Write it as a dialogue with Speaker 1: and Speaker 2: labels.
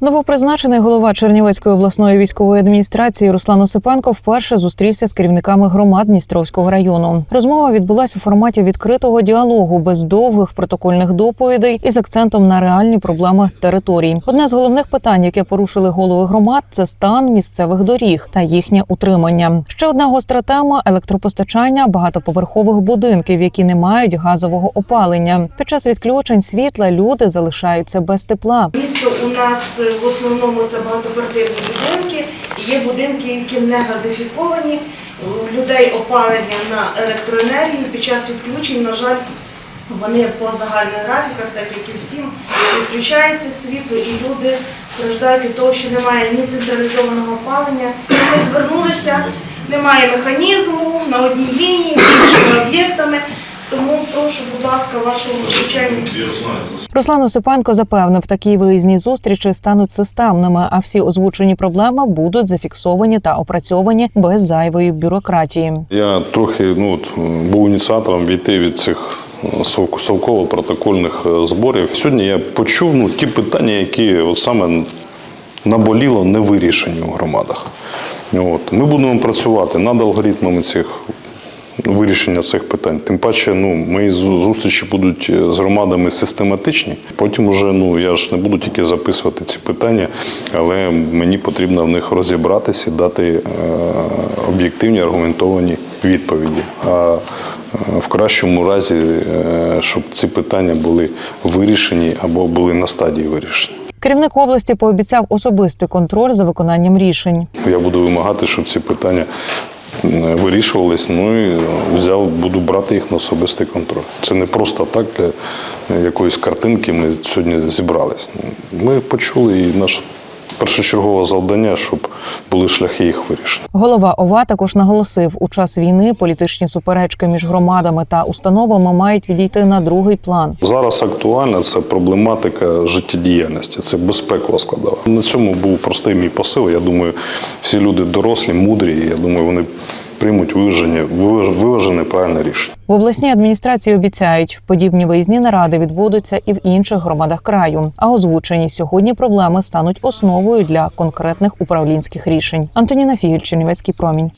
Speaker 1: Новопризначений голова Чернівецької обласної військової адміністрації Руслан Осипенко вперше зустрівся з керівниками громад Дністровського району. Розмова відбулась у форматі відкритого діалогу без довгих протокольних доповідей із акцентом на реальні проблеми територій. Одне з головних питань, яке порушили голови громад, це стан місцевих доріг та їхнє утримання. Ще одна гостра тема електропостачання багатоповерхових будинків, які не мають газового опалення. Під час відключень світла люди залишаються без тепла.
Speaker 2: Місто у нас е, в основному це багатоквартирні будинки. Є будинки, які не газифіковані. У людей опалення на електроенергії під час відключень, на жаль, вони по загальних графіках, так як і всім, відключається світло, і люди страждають від того, що немає ні централізованого опалення. Ми звернулися, немає механізму на одній лінії з іншими об'єктами. Прошу, будь ласка, вашу звичайність.
Speaker 1: Руслан Осипенко запевнив, такі виїзні зустрічі стануть системними, а всі озвучені проблеми будуть зафіксовані та опрацьовані без зайвої бюрократії.
Speaker 3: Я трохи ну, от, був ініціатором війти від цих совк- совково-протокольних е, зборів. Сьогодні я почув ну, ті питання, які от саме наболіло не вирішені у громадах. От. Ми будемо працювати над алгоритмами цих вирішення цих питань. Тим паче, ну, мої зустрічі будуть е, з громадами систематичні. Потім уже ну, я ж не буду тільки записувати ці питання, але мені потрібно в них розібратися дати е, об'єктивні аргументовані відповіді. А е, в кращому разі, щоб ці питання були вирішені або були на стадії вирішення.
Speaker 1: Керівник області пообіцяв особистий контроль за виконанням рішень.
Speaker 3: Я буду вимагати, щоб ці питання вирішувались. Ну і взяв, буду брати їх на особистий контроль. Це не просто так для якоїсь картинки. Ми сьогодні зібрались. Ми почули і наше першочергове завдання, щоб були шляхи їх вирішення.
Speaker 1: Голова ОВА також наголосив, у час війни політичні суперечки між громадами та установами мають відійти на другий план.
Speaker 3: Зараз актуальна це проблематика життєдіяльності, це безпекова складова. На цьому був простий мій посил. Я думаю, всі люди дорослі, мудрі. і Я думаю, вони приймуть виважені, виважене правильне рішення.
Speaker 1: В обласній адміністрації обіцяють, подібні виїзні наради відбудуться і в інших громадах краю. А озвучені сьогодні проблеми стануть основою для конкретних управлінських рішень. Антоніна Фігіль, Чернівецький промінь.